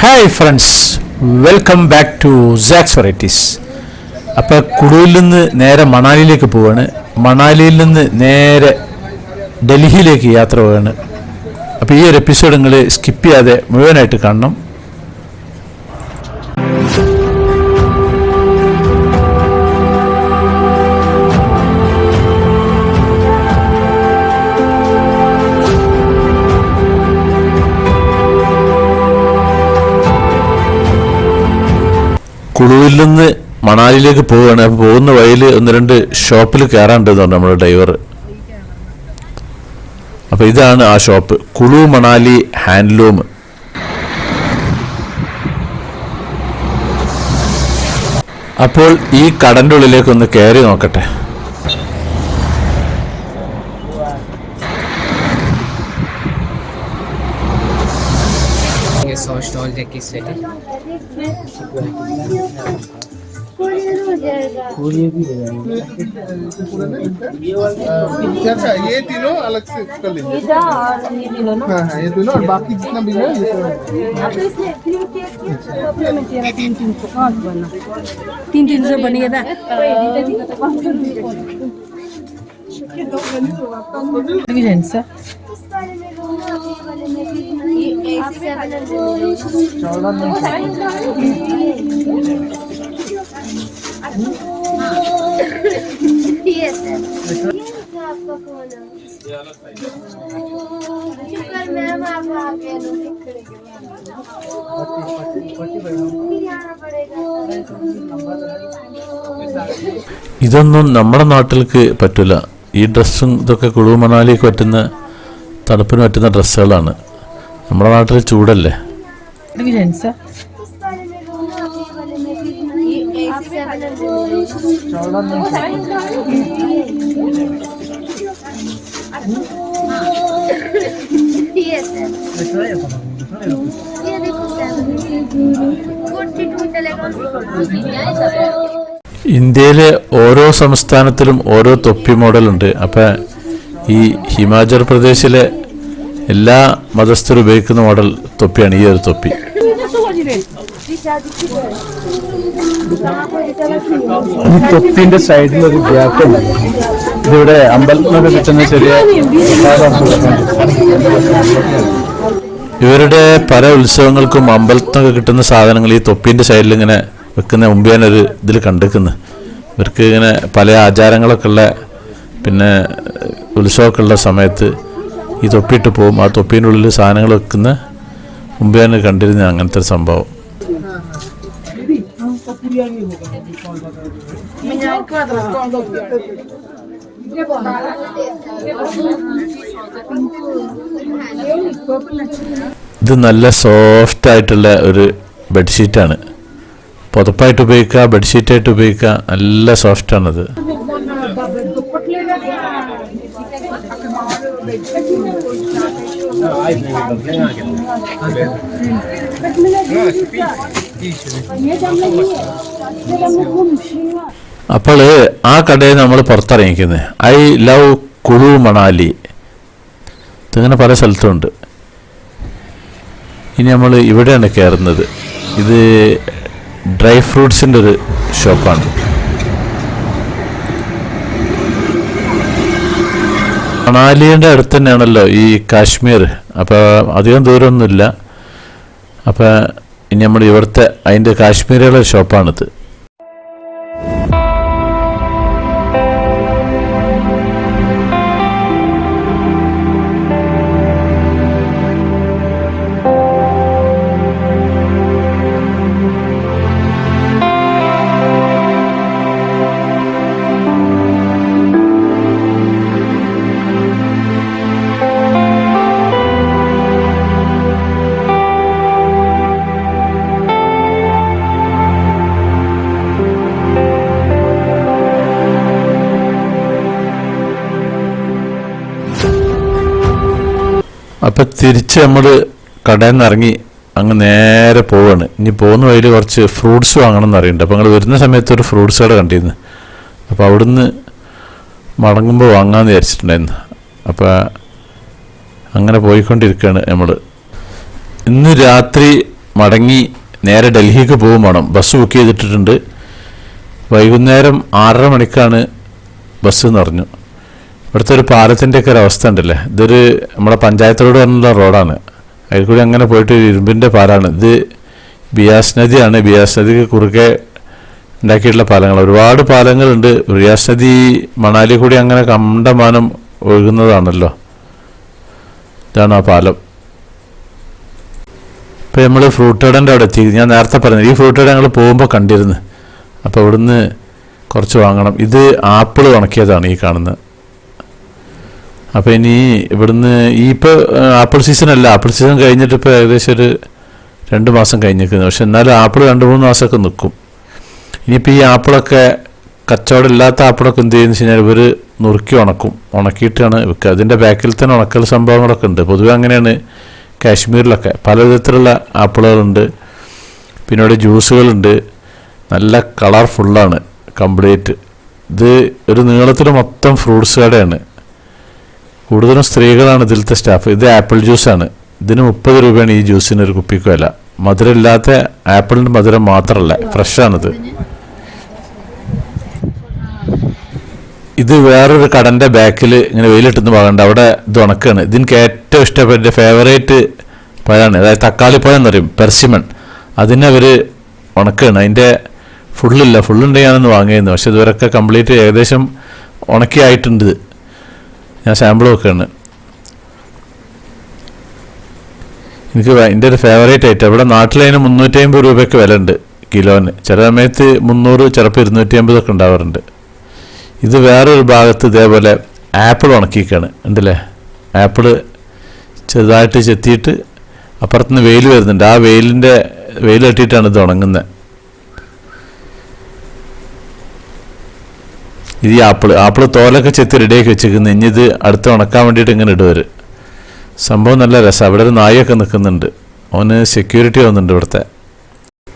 Hi friends welcome back to Sax Varieties അപ്പോൾ കുളുവിൽ നിന്ന് നേരെ മണാലിയിലേക്ക് പോവാണ്. മണാലിയിൽ നിന്ന് നേരെ ഡൽഹിയിലേക്ക് യാത്ര പോവാണ്. അപ്പോൾ ഈ ഒരു എപ്പിസോഡ് നിങ്ങൾ സ്കിപ്പ് ചെയ്യാതെ മുഴുവനായിട്ട് കാണണം. കുളുവിൽ നിന്ന് മണാലിയിലേക്ക് പോവുകയാണ്. അപ്പോൾ പോകുന്ന വഴിയിൽ ഒന്ന് രണ്ട് ഷോപ്പിൽ കയറാണ്ടെന്ന് പറഞ്ഞു നമ്മുടെ ഡ്രൈവർ. അപ്പോൾ ഇതാണ് ആ ഷോപ്പ്. കുളു മണാലി ഹാൻഡ്ലൂം അപ്പോൾ ഈ കടന്റെ ഉള്ളിലേക്ക് ഒന്ന് കയറി നോക്കട്ടെ. ये सौ स्टॉल देखिए इस सेट अच्छा ये तीनों अलग से कर लेंगे हाँ हाँ ये तीनों और बाकी जितना भी है ये तीन तीन सौ बनेगा आपका फोन शुक्र मैम आप आके ഇതൊന്നും നമ്മുടെ നാട്ടിലേക്ക് പറ്റില്ല ഈ ഡ്രസ്സും ഇതൊക്കെ കുളു മണാലിക്ക് പറ്റുന്ന തണുപ്പിന് പറ്റുന്ന ഡ്രസ്സുകളാണ്. നമ്മുടെ നാട്ടിൽ ചൂടല്ലേ? ഇന്ത്യയിലെ ഓരോ സംസ്ഥാനത്തിലും ഓരോ തൊപ്പി മോഡലുണ്ട്. അപ്പം ഈ ഹിമാചൽ പ്രദേശിലെ എല്ലാ മതസ്ഥരും ഉപയോഗിക്കുന്ന മോഡൽ തൊപ്പിയാണ് ഈ ഒരു തൊപ്പി. തൊപ്പിന്റെ സൈഡിൽ ഒരു ഗ്യാപ്പ് ഇതിവിടെ അമ്പലത്തിനൊക്കെ കിട്ടുന്ന ചെറിയ ഇവരുടെ പല ഉത്സവങ്ങൾക്കും അമ്പലത്തിനൊക്കെ കിട്ടുന്ന സാധനങ്ങൾ ഈ തൊപ്പിന്റെ സൈഡിൽ ഇങ്ങനെ വെക്കുന്ന മുമ്പ് ഞാനൊരു ഇതിൽ കണ്ടിരിക്കുന്നു. ഇവർക്ക് ഇങ്ങനെ പല ആചാരങ്ങളൊക്കെ ഉള്ള പിന്നെ ഉത്സവമൊക്കെ ഉള്ള സമയത്ത് ഈ തൊപ്പിയിട്ട് പോകും. ആ തൊപ്പീന്റെ ഉള്ളിൽ സാധനങ്ങൾ വെക്കുന്ന മുമ്പ് ഞാൻ കണ്ടിരുന്ന അങ്ങനത്തെ ഒരു സംഭവം. ഇത് നല്ല സോഫ്റ്റ് ആയിട്ടുള്ള ഒരു ബെഡ്ഷീറ്റാണ് പുതപ്പായിട്ട് ഉപയോഗിക്കുക ബെഡ്ഷീറ്റായിട്ട് ഉപയോഗിക്കുക നല്ല സോഫ്റ്റാണത് അപ്പോൾ ആ കടയിൽ നമ്മൾ പുറത്തിറങ്ങിക്കുന്നത് ഐ ലവ് കുളു മണാലി. ഇതിങ്ങനെ പല സ്ഥലത്തുണ്ട്. ഇനി നമ്മൾ ഇവിടെയാണ് കയറുന്നത്. ഇത് ഡ്രൈ ഫ്രൂട്ട്സിന്റെ ഒരു ഷോപ്പാണ്. മണാലിയുടെ അടുത്ത് തന്നെയാണല്ലോ ഈ കാശ്മീർ. അപ്പോൾ അധികം ദൂരമൊന്നുമില്ല. അപ്പോൾ ഇനി നമ്മൾ ഇവിടുത്തെ അതിന്റെ കാശ്മീരിയുടെ ഷോപ്പാണിത് അപ്പം തിരിച്ച് നമ്മൾ കടയിൽ നിന്ന് ഇറങ്ങി അങ്ങ് നേരെ പോവാണ്. ഇനി പോകുന്ന വഴിയിൽ കുറച്ച് ഫ്രൂട്ട്സ് വാങ്ങണം എന്നറിയുന്നുണ്ട് അപ്പോൾ നിങ്ങൾ വരുന്ന സമയത്ത് ഒരു ഫ്രൂട്ട്സ് കട കണ്ടിരുന്നു. അപ്പോൾ അവിടുന്ന് മടങ്ങുമ്പോൾ വാങ്ങാമെന്ന് വിചാരിച്ചിട്ടുണ്ടായിരുന്നു. അപ്പോൾ അങ്ങനെ പോയിക്കൊണ്ടിരിക്കുകയാണ് നമ്മൾ ഇന്ന് രാത്രി മടങ്ങി നേരെ ഡൽഹിക്ക് പോകും വേണം. ബസ് ബുക്ക് ചെയ്തിട്ടിട്ടുണ്ട്. വൈകുന്നേരം ആറര മണിക്കാണ് ബസ് എന്ന് പറഞ്ഞു. ഇവിടുത്തെ ഒരു പാലത്തിന്റെയൊക്കെ ഒരു അവസ്ഥ ഉണ്ടല്ലേ? ഇതൊരു നമ്മുടെ പഞ്ചായത്തോട് പറഞ്ഞുള്ള റോഡാണ്. അതിൽ കൂടി അങ്ങനെ പോയിട്ട് ഇരുമ്പിന്റെ പാലാണ്. ഇത് ബിയാസ് നദിയാണ്. ബിയാസ് നദിക്ക് കുറുകെ ഉണ്ടാക്കിയിട്ടുള്ള പാലങ്ങൾ. ഒരുപാട് പാലങ്ങളുണ്ട്. ബിയാസ് നദി മണാലി കൂടി അങ്ങനെ കണ്ടമാനം ഒഴുകുന്നതാണല്ലോ. ഇതാണ് ആ പാലം. ഇപ്പം നമ്മൾ ഫ്രൂട്ട് കടന്റെ അവിടെ എത്തി. ഞാൻ നേരത്തെ പറഞ്ഞു ഈ ഫ്രൂട്ട് കട ഞങ്ങൾ പോകുമ്പോൾ കണ്ടിരുന്നു. അപ്പോൾ ഇവിടുന്ന് കുറച്ച് വാങ്ങണം. ഇത് ആപ്പിൾ ഉണക്കിയതാണ് ഈ കാണുന്നത് അപ്പോൾ ഇനി ഇവിടുന്ന് ഈ ഇപ്പോൾ ആപ്പിൾ സീസൺ അല്ല. ആപ്പിൾ സീസൺ കഴിഞ്ഞിട്ട് ഇപ്പോൾ ഏകദേശം ഒരു രണ്ട് മാസം കഴിഞ്ഞിരിക്കുന്നു. പക്ഷെ എന്നാലും ആപ്പിൾ രണ്ട് മൂന്ന് മാസമൊക്കെ നിൽക്കും. ഇനിയിപ്പോൾ ഈ ആപ്പിളൊക്കെ കച്ചവടം ഇല്ലാത്ത ആപ്പിളൊക്കെ എന്ത് ചെയ്യുന്നു വെച്ച് കഴിഞ്ഞാൽ ഇവർ നുറുക്കി ഉണക്കും. ഉണക്കിയിട്ടാണ് വിൽക്കുക. അതിന്റെ ബാക്കിൽ തന്നെ ഉണക്കൽ സംഭവങ്ങളൊക്കെ ഉണ്ട്. പൊതുവെ അങ്ങനെയാണ് കാശ്മീരിലൊക്കെ. പലവിധത്തിലുള്ള ആപ്പിളുകളുണ്ട്. പിന്നെ ഇവിടെ ജ്യൂസുകളുണ്ട്. നല്ല കളർഫുള്ളാണ് കംപ്ലീറ്റ്. ഇത് ഒരു നീളത്തിൽ മൊത്തം ഫ്രൂട്ട്സ് കടയാണ്. കൂടുതലും സ്ത്രീകളാണ് ഇതിലത്തെ സ്റ്റാഫ് ഇത് ആപ്പിൾ ജ്യൂസാണ് ഇതിന് മുപ്പത് രൂപയാണ് ഈ ജ്യൂസിന് ഒരു കുപ്പിക്ക് വില. മധുരമില്ലാത്ത ആപ്പിളിന്റെ മധുരം മാത്രമല്ല ഫ്രഷാണിത് ഇത് വേറൊരു കടന്റെ ബാക്കിൽ ഇങ്ങനെ വെയിലിട്ടുന്ന ഭാഗമുണ്ട് അവിടെ ഇത് ഉണക്കാണ്. ഇതിന് ഏറ്റവും ഇഷ്ടപ്പെട്ട ഫേവറേറ്റ് പഴമാണ്. അതായത് തക്കാളി പഴം എന്ന് പറയും പെർസിമൺ അതിനെ അവർ ഉണക്കാണ്. അതിന്റെ ഫുള്ളില്ല ഫുള്ളുണ്ടെങ്കിൽ ഞാനൊന്ന് വാങ്ങിയിരുന്നു പക്ഷെ ഇതുവരൊക്കെ കംപ്ലീറ്റ് ഏകദേശം ഉണക്കിയായിട്ടുണ്ട്. ഞാൻ സാമ്പിൾ നോക്കുകയാണ് എനിക്ക് എന്റെ ഒരു ഫേവറേറ്റ് ഐറ്റം ഇവിടെ നാട്ടിലതിന് മുന്നൂറ്റി അമ്പത് രൂപയ്ക്ക് വില ഉണ്ട് കിലോന്. ചില സമയത്ത് മുന്നൂറ് ചിലപ്പോൾ ഇരുന്നൂറ്റി അമ്പതൊക്കെ ഉണ്ടാവാറുണ്ട്. ഇത് വേറൊരു ഭാഗത്ത് ഇതേപോലെ ആപ്പിൾ ഉണക്കിക്കാണ്. ഉണ്ടല്ലേ? ആപ്പിൾ ചെറുതായിട്ട് ചെത്തിയിട്ട് അപ്പുറത്തുനിന്ന് വെയിൽ വരുന്നുണ്ട്. ആ വെയിലിന്റെ വെയിൽ തട്ടിയിട്ടാണ് ഇത് ഉണങ്ങുന്നത്. ഇത് ഈ ആപ്പിള് ആപ്പിള് തോലൊക്കെ ചെത്തി റെഡിയാക്കി വെച്ചേക്കുന്നത് ഇനി ഇത് അടുത്ത് ഉണക്കാൻ വേണ്ടിയിട്ട് ഇങ്ങനെ ഇടുവര് സംഭവം നല്ല രസം അവിടെ ഒരു നായൊക്കെ നിൽക്കുന്നുണ്ട് അവന് സെക്യൂരിറ്റി വന്നിട്ടുണ്ട് ഇവിടുത്തെ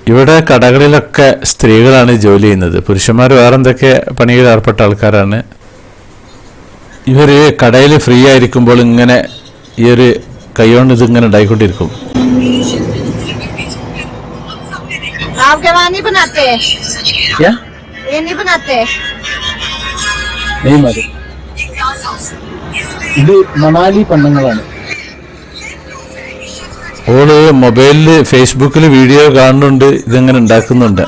ഇവിടെ കടകളിലൊക്കെ സ്ത്രീകളാണ് ജോലി ചെയ്യുന്നത് പുരുഷന്മാർ വേറെ എന്തൊക്കെ പണിയിൽ ഏർപ്പെട്ട ആൾക്കാരാണ് ഇവർ കടയിൽ ഫ്രീ ആയിരിക്കുമ്പോൾ ഇങ്ങനെ ഈ ഒരു കൈകൊണ്ട് ഇതിങ്ങനെ ഉണ്ടായിക്കൊണ്ടിരിക്കും आपके वहाँ नहीं बनाते क्या ये नहीं बनाते नहीं मारे ഇത് മണാലി പെണ്ണുങ്ങളാണ് ഓള് മൊബൈലിൽ ഫേസ്ബുക്കിൽ വീഡിയോ കാണുന്നുണ്ട് ഇതെങ്ങനെ ഉണ്ടാക്കുന്നുണ്ട്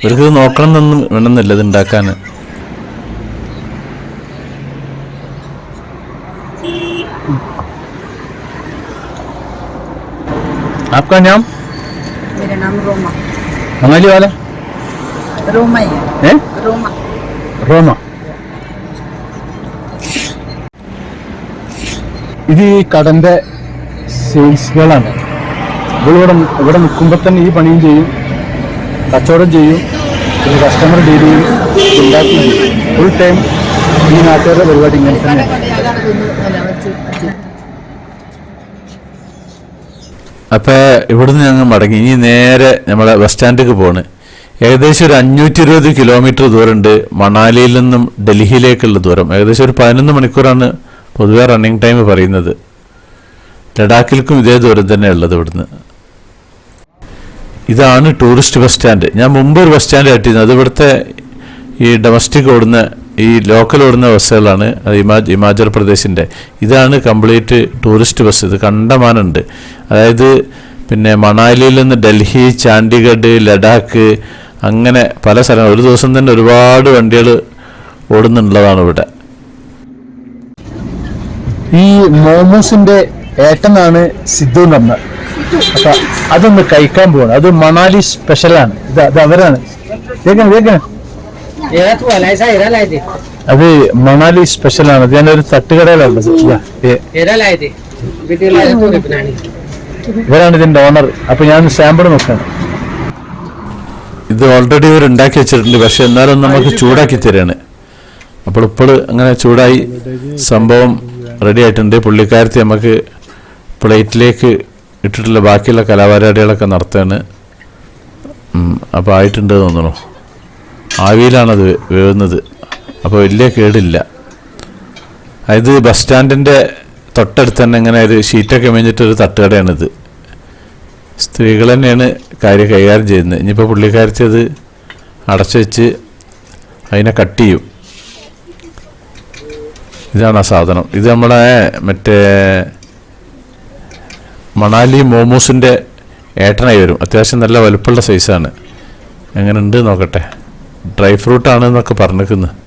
ഇവർക്ക് ഇത് നോക്കണം എന്നൊന്നും വേണമെന്നില്ല ഇത് ഉണ്ടാക്കാൻ आपका नाम मेरा नाम रोमा मनाली वाला रोमा ही है है रोमा ഇത് ഈ കടന്റെ സെയിൽസുകളാണ് ഇവളിവിടെ ഇവിടെ നിൽക്കുമ്പോൾ തന്നെ ഈ പണിയും ചെയ്യും. കച്ചവടം ചെയ്യും. പിന്നെ കസ്റ്റമർ ഡീൽ ചെയ്യും. ഉണ്ടാക്കി ഫുൾ ടൈം ഈ നാട്ടുകാരുടെ പരിപാടി ഇങ്ങനെ തന്നെ അപ്പോൾ ഇവിടുന്ന് ഞങ്ങൾ മടങ്ങി. ഇനി നേരെ നമ്മളെ ബസ് സ്റ്റാൻഡിലേക്ക് പോണ്. ഏകദേശം ഒരു അഞ്ഞൂറ്റി ഇരുപത് കിലോമീറ്റർ ദൂരമുണ്ട്. മണാലിയിൽ നിന്നും ഡൽഹിയിലേക്കുള്ള ദൂരം. ഏകദേശം ഒരു പതിനൊന്ന് മണിക്കൂറാണ് പൊതുവെ റണ്ണിങ് ടൈം പറയുന്നത്. ലഡാക്കിൽക്കും ഇതേ ദൂരം തന്നെ ഉള്ളത് ഇവിടുന്ന്. ഇതാണ് ടൂറിസ്റ്റ് ബസ് സ്റ്റാൻഡ് ഞാൻ മുമ്പ് ഒരു ബസ് സ്റ്റാൻഡ് കട്ടിരുന്നത് അത് ഇവിടുത്തെ ഈ ഡൊമസ്റ്റിക് ഓടുന്ന ഈ ലോക്കൽ ഓടുന്ന ബസ്സുകളാണ്. അത് ഹിമാ ഹിമാചൽ പ്രദേശിന്റെ ഇതാണ് കംപ്ലീറ്റ് ടൂറിസ്റ്റ് ബസ് ഇത് കണ്ടമാനുണ്ട് അതായത് പിന്നെ മണാലിയിൽ നിന്ന് ഡൽഹി ചാണ്ഡിഗഡ് ലഡാക്ക് അങ്ങനെ പല സ്ഥലങ്ങൾ. ഒരു ദിവസം തന്നെ ഒരുപാട് വണ്ടികൾ ഓടുന്നുള്ളതാണ് ഇവിടെ. ഈ മോമോസിന്റെ ഏട്ടനാണ് സിദ്ധു എന്ന് പറഞ്ഞത് അപ്പൊ അതൊന്ന് കഴിക്കാൻ പോകണം അത് മണാലി സ്പെഷ്യലാണ് ഇത് അത് അവരാണ്. കേൾക്കണം കേൾക്കണം. അത് മണാലി സ്പെഷ്യലാണ് അത് ഞാനൊരു തട്ടുകടയിലുള്ളത് ഇവരാണ് ഇതിന്റെ ഓണർ അപ്പൊ ഞാൻ സാമ്പിൾ നോക്കാണ്. ഇത് ഓൾറെഡി ഇവർ ഉണ്ടാക്കി വെച്ചിട്ടുണ്ട്. പക്ഷെ എന്നാലും നമുക്ക് ചൂടാക്കി തരാണ്. അപ്പോൾ ഇപ്പോൾ അങ്ങനെ ചൂടായി സംഭവം റെഡി ആയിട്ടുണ്ട്. പുള്ളിക്കാരത്തി നമുക്ക് പ്ലേറ്റിലേക്ക് ഇട്ടിട്ടുള്ള ബാക്കിയുള്ള കലാപരിപാടികളൊക്കെ നടത്തുകയാണ് അപ്പോൾ ആയിട്ടുണ്ട് തോന്നുന്നു. ആവിയിലാണത് വേവുന്നത്. അപ്പോൾ വലിയ കേടില്ല. അതായത് ബസ് സ്റ്റാൻഡിന്റെ തൊട്ടടുത്ത് തന്നെ ഇങ്ങനെ ഒരു ഷീറ്റൊക്കെ മേഞ്ഞിട്ടൊരു തട്ടുകടയാണിത്. സ്ത്രീകൾ തന്നെയാണ് കാര്യം കൈകാര്യം ചെയ്യുന്നത്. ഇനിയിപ്പോൾ പുള്ളിക്കാരത്തി അത് അടച്ചു വെച്ച് അതിനെ കട്ട് ചെയ്യും. ഇതാണ് ആ സാധനം. ഇത് നമ്മുടെ മറ്റേ മണാലി മോമോസിന്റെ ഏട്ടനായി വരും. അത്യാവശ്യം നല്ല വലുപ്പമുള്ള സൈസാണ്. എങ്ങനെ ഉണ്ട് നോക്കട്ടെ. ഡ്രൈ ഫ്രൂട്ട് ആണ് എന്നൊക്കെ പറഞ്ഞിരിക്കുന്നത്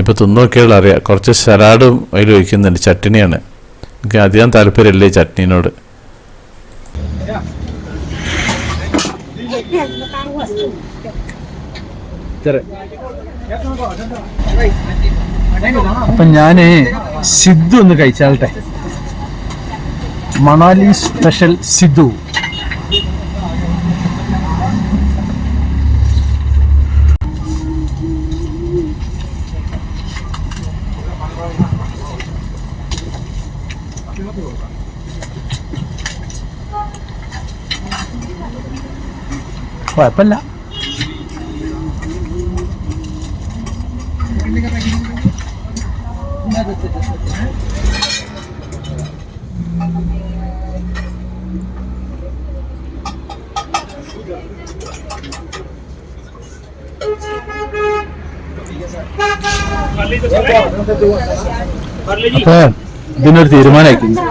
ഇപ്പോൾ തിന്നു നോക്കിയാൽ അറിയാം. കുറച്ച് സലാഡും അതിൽ ഒഴിക്കുന്നുണ്ട്. ചട്നിയാണ്. എനിക്ക് അധികം താല്പര്യമില്ലേ ചട്നിനോട്. ചട്നീനോട് അപ്പൊ ഞാൻ സിദ്ധു ഒന്ന് കഴിച്ചാലട്ടെ. മണാലി സ്പെഷ്യൽ സിദ്ധു. കുഴപ്പമില്ല. അപ്പൊ ഇതിനൊരു തീരുമാനമായിക്കുന്നു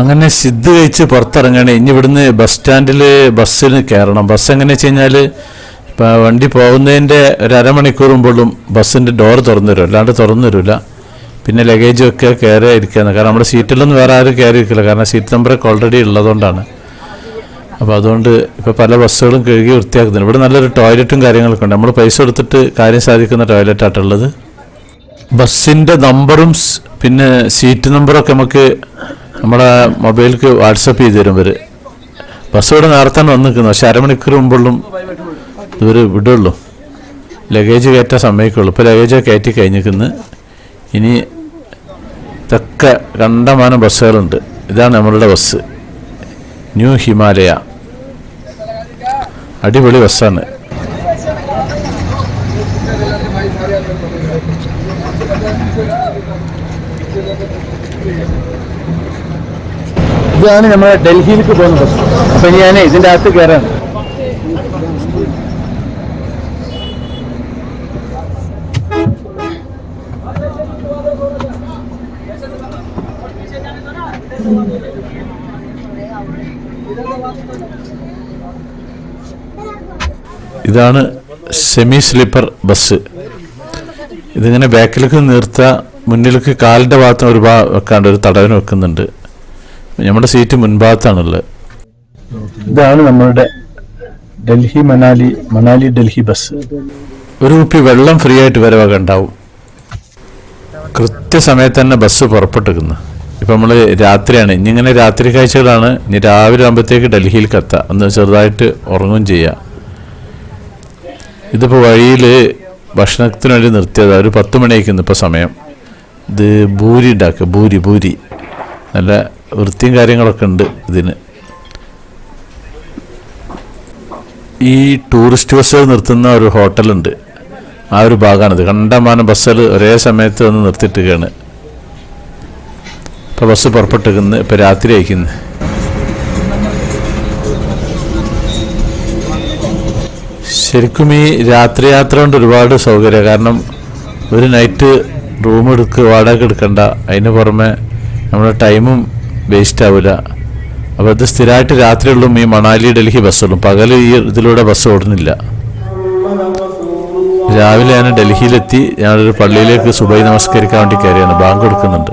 അങ്ങനെ സിദ്ധ് കഴിച്ച് പുറത്തിറങ്ങണേ. ഇനി ഇവിടുന്ന് ബസ് സ്റ്റാൻഡിൽ ബസ്സിന് കയറണം. ബസ് എങ്ങനെ വെച്ച് കഴിഞ്ഞാൽ ഇപ്പം വണ്ടി പോകുന്നതിന്റെ ഒരു അരമണിക്കൂർ മുമ്പുള്ളും ബസ്സിന്റെ ഡോർ തുറന്നു തരും അല്ലാണ്ട് തുറന്നു തരില്ല പിന്നെ ലഗേജും ഒക്കെ കയറി ഇരിക്കുകയാണ് കാരണം നമ്മുടെ സീറ്റിലൊന്നും വേറെ ആരും കയറി ഇരിക്കില്ല കാരണം സീറ്റ് നമ്പറൊക്കെ ഓൾറെഡി ഉള്ളതുകൊണ്ടാണ്. അപ്പോൾ അതുകൊണ്ട് ഇപ്പോൾ പല ബസ്സുകളും കഴുകി വൃത്തിയാക്കുന്നുണ്ട് ഇവിടെ നല്ലൊരു ടോയ്ലറ്റും കാര്യങ്ങളൊക്കെ ഉണ്ട്. നമ്മൾ പൈസ കൊടുത്തിട്ട് കാര്യം സാധിക്കുന്ന ടോയ്ലറ്റായിട്ടുള്ളത് ബസ്സിന്റെ നമ്പറും പിന്നെ സീറ്റ് നമ്പറൊക്കെ നമുക്ക് നമ്മുടെ മൊബൈലിക്ക് വാട്സപ്പ് ചെയ്ത് തരും ഇവർ ബസ് ഇവിടെ നേരത്തെ വന്ന് നിൽക്കുന്നു. പക്ഷെ അരമണിക്കൂർ മുമ്പുള്ളും ഇവർ വിടുള്ളൂ. ലഗേജ് കയറ്റാൻ സമ്മതിക്കുള്ളൂ. ഇപ്പോൾ ലഗേജ് കയറ്റി കഴിഞ്ഞിരിക്കുന്നു. ഇനി തക്ക കണ്ടമാനം ബസ്സുകളുണ്ട്. ഇതാണ് നമ്മളുടെ ബസ്. ന്യൂ ഹിമാലയ. അടിപൊളി ബസ്സാണ്. ഇതാണ് നമ്മുടെ ഡൽഹിയിലേക്ക് പോകുന്ന ബസ്. അപ്പം ഞാൻ ഇതിന്റെ അകത്ത് കയറാണ്. ഇതാണ് സെമി സ്ലീപ്പർ ബസ് ഇതിങ്ങനെ ബാക്കിലേക്ക് നിർത്തുക മുന്നിലേക്ക് കാലിന്റെ ഭാഗത്ത് ഒരു ഭാഗം വെക്കാണ്ട് ഒരു തടവിന് വെക്കുന്നുണ്ട്. നമ്മുടെ സീറ്റ് മുൻഭാഗത്താണുള്ളത്. ഇതാണ് നമ്മളുടെ ഡൽഹി മണാലി മണാലി ഡൽഹി ബസ് ഒരു കുപ്പി വെള്ളം ഫ്രീ ആയിട്ട് വരവൊക്കെ ഉണ്ടാവും. കൃത്യസമയത്ത് തന്നെ ബസ് പുറപ്പെട്ടിരിക്കുന്നു. ഇപ്പം നമ്മൾ രാത്രിയാണ്. ഇനി ഇങ്ങനെ രാത്രി കാഴ്ചകളാണ് ഇനി രാവിലെ ആകുമ്പോഴത്തേക്ക് ഡൽഹിയിൽ കത്താം. ഒന്ന് ചെറുതായിട്ട് ഉറങ്ങും ചെയ്യാം. ഇതിപ്പോൾ വഴിയിൽ ഭക്ഷണത്തിന് വേണ്ടി നിർത്തിയതാണ് ഒരു പത്ത് മണിയായിരിക്കുന്നു ഇപ്പോൾ സമയം. ഇത് ഭൂരി ഉണ്ടാക്കുക. ഭൂരി ഭൂരി. നല്ല വൃത്തിയും കാര്യങ്ങളൊക്കെ ഉണ്ട് ഇതിന്. ഈ ടൂറിസ്റ്റ് ബസ്സുകൾ നിർത്തുന്ന ഒരു ഹോട്ടലുണ്ട് ആ ഒരു ഭാഗമാണിത് കണ്ടമാനം ബസ്സുകൾ ഒരേ സമയത്ത് വന്ന് നിർത്തിയിട്ടിരിക്കുകയാണ്. ഇപ്പോൾ ബസ് പുറപ്പെട്ടിരിക്കുന്നത് ഇപ്പോൾ രാത്രി അയക്കുന്നു ശരിക്കും ഈ രാത്രി യാത്ര കൊണ്ട് ഒരുപാട് സൗകര്യം കാരണം ഒരു നൈറ്റ് റൂം എടുക്കുക വാടക എടുക്കണ്ട. അതിന് പുറമെ നമ്മുടെ ടൈമും വേസ്റ്റ് ആവില്ല അപ്പോൾ ഇത് സ്ഥിരമായിട്ട് രാത്രിയുള്ളും ഈ മണാലി ഡൽഹി ബസ്സുള്ളൂ പകൽ ഈ ഇതിലൂടെ ബസ് ഓടുന്നില്ല. രാവിലെ ഞാൻ ഡൽഹിയിലെത്തി ഞാനൊരു പള്ളിയിലേക്ക് സുബൈ നമസ്കരിക്കാൻ വേണ്ടി കയറിയാണ്. ബാങ്ക് കൊടുക്കുന്നുണ്ട്.